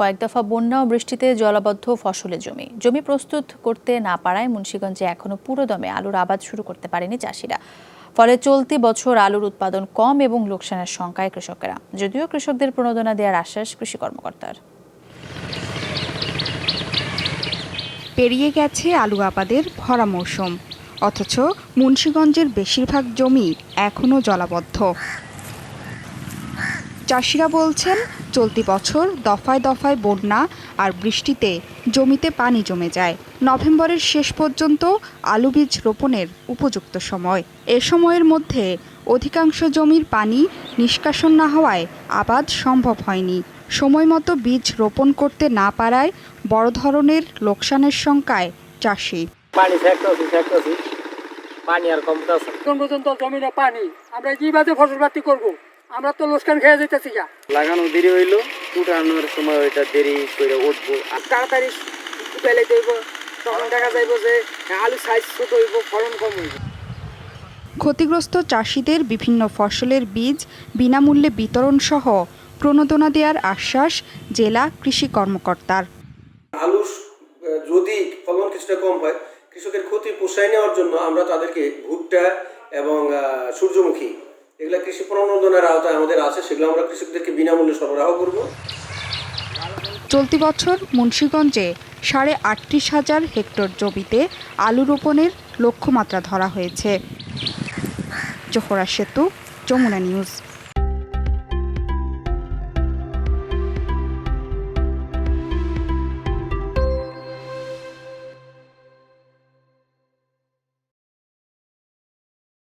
কয়েক দফা বন্যা ও বৃষ্টিতে জলাবদ্ধ ফসলের জমি। জমি প্রস্তুত করতে না পারায় মুন্সিগঞ্জে এখনও পুরো দমে আলুর আবাদ শুরু করতে পারেনি চাষিরা। ফলে চলতি বছর আলুর উৎপাদন কম এবং লোকসানের শঙ্কায় কৃষকেরা। যদিও কৃষকদের প্রণোদনা দেওয়ার আশ্বাস কৃষি কর্মকর্তার। পেরিয়ে গেছে আলু আবাদের ভরা মৌসুম। অথচ মুন্সীগঞ্জের বেশিরভাগ জমি এখনও জলাবদ্ধ। চাষিরা বলছেন চলতি বছর দফায় দফায় বন্যা আর বৃষ্টিতে জমিতে পানি জমে যায়। নভেম্বরের শেষ পর্যন্ত আলু বীজ রোপণের উপযুক্ত সময়। এ সময়ের মধ্যে অধিকাংশ জমির পানি নিষ্কাশন না হওয়ায় আবাদ সম্ভব হয়নি। সময় মতো বীজ রোপণ করতে না পারায় বড় ধরনের লোকসানের শঙ্কায় চাষি। পানি আর কমতেছে পর্যন্ত জমিনে পানি আমরা কীভাবে ফসল করব? আমরা তো লোসকান খেয়ে যেতেছি যা লাগানো দেরি হইল উঠানোর সময় ওইটা দেরি করে উঠবো। আর তাড়াতাড়ি পেলে দেব তখন দেখা যাইব যে আলু সাইজ ছোট হইব ফলন কম হইব। ক্ষতিগ্রস্ত চাষিদের বিভিন্ন ফসলের বীজ বিনামূল্যে বিতরণ সহ প্রণোদনা দেওয়ার আশ্বাস জেলা কৃষি কর্মকর্তার। আলু যদি ফলন কিছুটা কম হয় কৃষকের ক্ষতি পোষায় নেওয়ার জন্য আমরা তাদেরকে ভুট্টা এবং সূর্যমুখী এগুলা কৃষি প্রণোদনের আওতায় আমাদের আছে, সেগুলো আমরা কৃষকদেরকে বিনামূল্যে সরবরাহ করব। চলতি বছর মুন্সীগঞ্জে সাড়ে আটত্রিশ হাজার হেক্টর জমিতে আলু রোপণের লক্ষ্যমাত্রা ধরা হয়েছে। জোহরা সেতু, যমুনা নিউজ।